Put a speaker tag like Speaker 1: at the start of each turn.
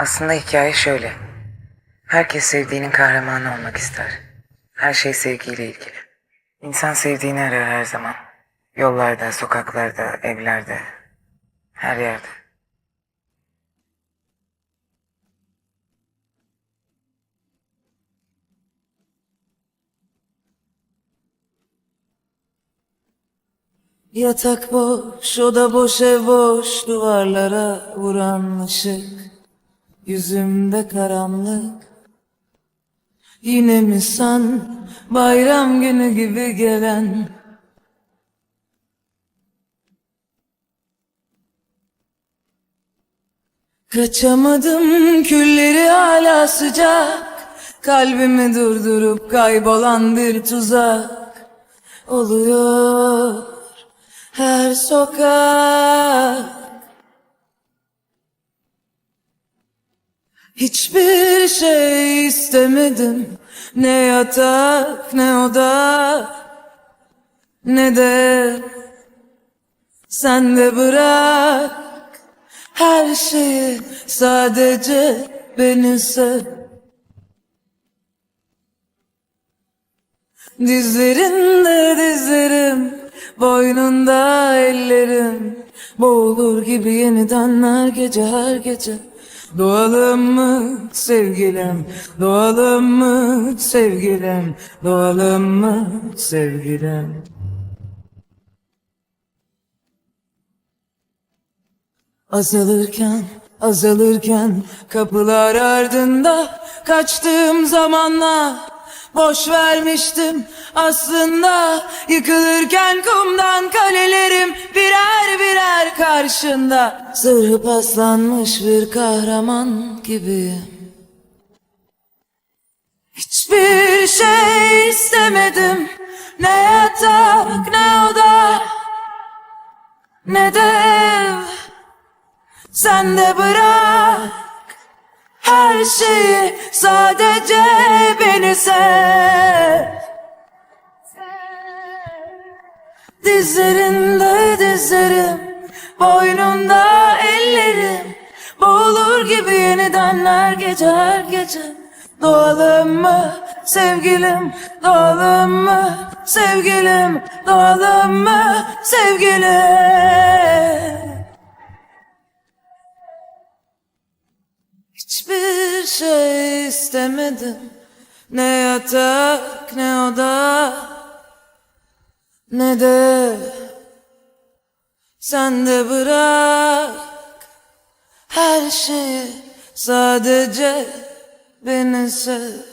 Speaker 1: Aslında hikaye şöyle. Herkes sevdiğinin kahramanı olmak ister. Her şey sevgiyle ilgili. İnsan sevdiğini arar her zaman. Yollarda, sokaklarda, evlerde, her yerde.
Speaker 2: Yatak boş, oda boş, ev boş, duvarlara vuran ışık. Yüzümde karanlık. Yine mi sen bayram günü gibi gelen? Kaçamadım külleri hala sıcak Kalbimi durdurup kaybolan bir tuzak Oluyor her sokak Hiçbir şey istemedim. Ne yatak ne oda Ne de sen de bırak. Her şeyi sadece beni sev. Dizlerinde dizlerim Boynunda ellerim. Boğulur gibi yeniden her gece her gece Doğalım mı sevgilim? Doğalım mı sevgilim? Doğalım mı sevgilim? Azalırken, azalırken kapılar ardında kaçtığım zamanla boş vermiştim aslında. Yıkılırken kumdan kalelerim birer birer karşında. Zırhı paslanmış bir kahraman gibiyim. Hiçbir şey istemedim. Ne yatak ne oda ne de ev. Sen de bırak her şeyi sadece beni sev. Dizlerinde dizlerim Boynunda ellerim Boğulur gibi yeniden her gece her gece Doğalım mı sevgilim Doğalım mı sevgilim Doğalım mı sevgilim? Hiçbir şey istemedim Ne yatak ne oda Ne de Sen de bırak Her şeyi sadece beni sev